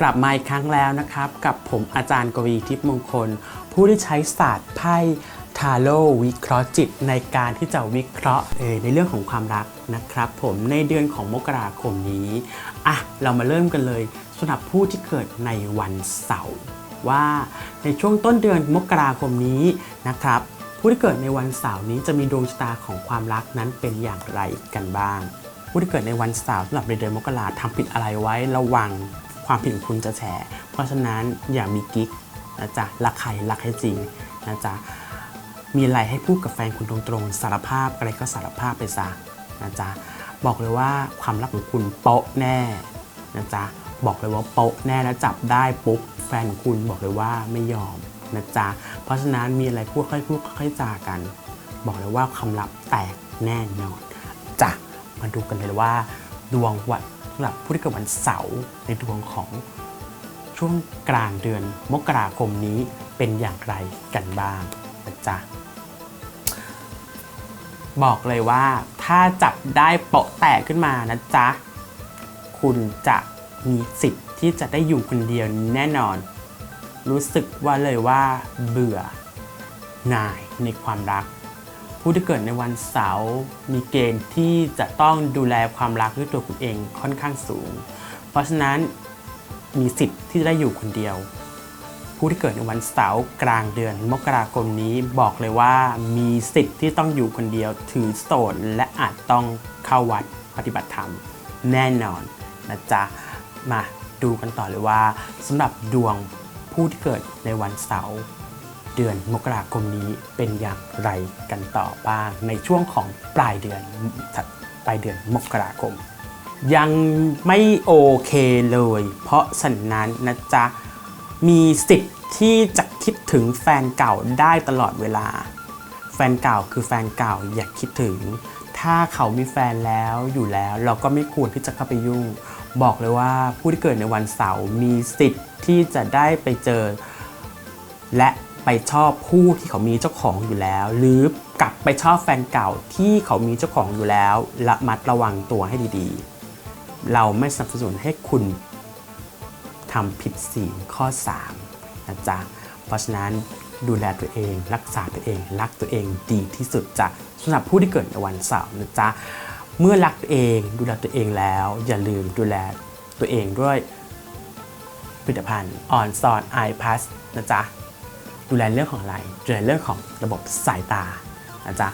กลับมาอีกครั้งแล้วนะครับ กับผมอาจารย์กวีทิพย์มงคล ผู้ที่ใช้ศาสตร์ไพ่ทาโร่วิเคราะห์จิตในการที่จะวิเคราะห์ในเรื่องของความรักนะครับ ผมในเดือนของมกราคมนี้อะเรามาเริ่มกันเลยสำหรับผู้ที่เกิดในวันเสาร์ว่าในช่วงต้นเดือนมกราคมนี้นะครับ ผู้ที่เกิดในวันเสาร์นี้จะมีดวงชะตาของความรักนั้นเป็นอย่างไรกันบ้าง ผู้ที่เกิดในวันเสาร์สำหรับในเดือนมกราทำผิดอะไรไว้ระวัง ความผิดของคุณจะแฉเพราะฉะนั้นอย่ามีกิ๊กนะจ๊ะรักใครรักให้จริงนะจ๊ะมีอะไรให้พูดกับแฟนคุณตรงๆ สารภาพอะไรก็สารภาพไปซะนะจ๊ะบอกเลยว่าความรักของคุณโป๊ะแน่นะจ๊ะบอกเลยว่าโป๊ะแน่แล้วจับได้ปุ๊บแฟนคุณบอกเลยว่าไม่ยอมนะจ๊ะเพราะฉะนั้นมีอะไรพูดค่อยพูดค่อยจากัน บอกเลยว่าความลับแตกแน่นอนจ้ะมาดูกันเลยว่าดวงวันำหรับผู้ที่เกิดวันเสาร์ในดวงของช่วงกลางเดือนมกราคมนี้เป็นอย่างไรกันบ้างนะจ๊ะบอกเลยว่าถ้าจับได้โปะแตกขึ้นมานะจ๊ะ คุณจะมีสิทธิ์ที่จะได้อยู่คนเดียวแน่นอน รู้สึกว่าเลยว่าเบื่อหน่ายในความรัก ผู้ที่เกิดในวันเสาร์มีเกณฑ์ที่จะต้องดูแลความรักด้วยตัวคุณเองค่อนข้างสูง เพราะฉะนั้นมีสิทธิ์ที่จะได้อยู่คนเดียว ผู้ที่เกิดในวันเสาร์กลางเดือนมกราคมนี้บอกเลยว่ามีสิทธิ์ที่ต้องอยู่คนเดียวถือโสดและอาจต้องเข้าวัดปฏิบัติธรรม แน่นอนนะจ๊ะมาดูกันต่อเลยว่าสำหรับดวงผู้ที่เกิดในวันเสาร์ เดือนมกราคมนี้เป็นอย่างไรกันต่อบ้าง ในช่วงของปลายเดือนปลายเดือนมกราคม ยังไม่โอเคเลย เพราะฉะนั้นนะจ๊ะมีสิทธิ์ที่จะคิดถึงแฟนเก่าได้ตลอดเวลา แฟนเก่าคือแฟนเก่าอย่าคิดถึง ถ้าเขามีแฟนแล้วอยู่แล้ว เราก็ไม่ควรที่จะเข้าไปยุ่ง บอกเลยว่าผู้ที่เกิดในวันเสาร์มีสิทธิ์ที่จะได้ไปเจอ และ ไปชอบผู้ที่เขามีเจ้าของอยู่แล้ว หรือกลับไปชอบแฟนเก่าที่เขามีเจ้าของอยู่แล้วระมัดระวังตัวให้ดีๆ เราไม่สนับสนุนให้คุณทำผิดศีลข้อ3นะจ๊ะเพราะฉะนั้นดูแลตัวเอง รักษาตัวเอง รักตัวเองดีที่สุดจ้ะสำหรับผู้ที่เกิดในวันเสาร์นะจ๊ะเมื่อรักตัวเองดูแลตัวเองแล้ว อย่าลืมดูแลตัวเองด้วยผลิตภัณฑ์ออนซอนไอพัสนะจ๊ะ ดูแลเรื่องของอะไรดูแลเรื่องของระบบสายตานะจ๊ะ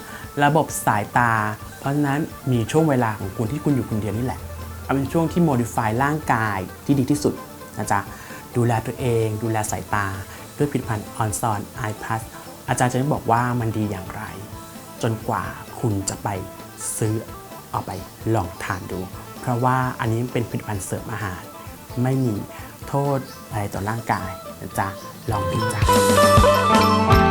ระบบสายตา เพราะฉะนั้นมีช่วงเวลาของคุณที่คุณอยู่คนเดียวนี่แหละเอาเป็นช่วงที่ modify ร่างกายที่ดีที่สุดนะจ๊ะดูแลตัวเอง ดูแลสายตา ด้วยผลิตภัณฑ์ออนซอนไอพัสอาจารย์จะได้บอกว่ามันดีอย่างไร จนกว่าคุณจะไปซื้อเอาไปลองทานดู เพราะว่าอันนี้เป็นผลิตภัณฑ์เสริมอาหาร ไม่มีโทษอะไรต่อร่างกายนะจ๊ะลองดูจ้ะ Música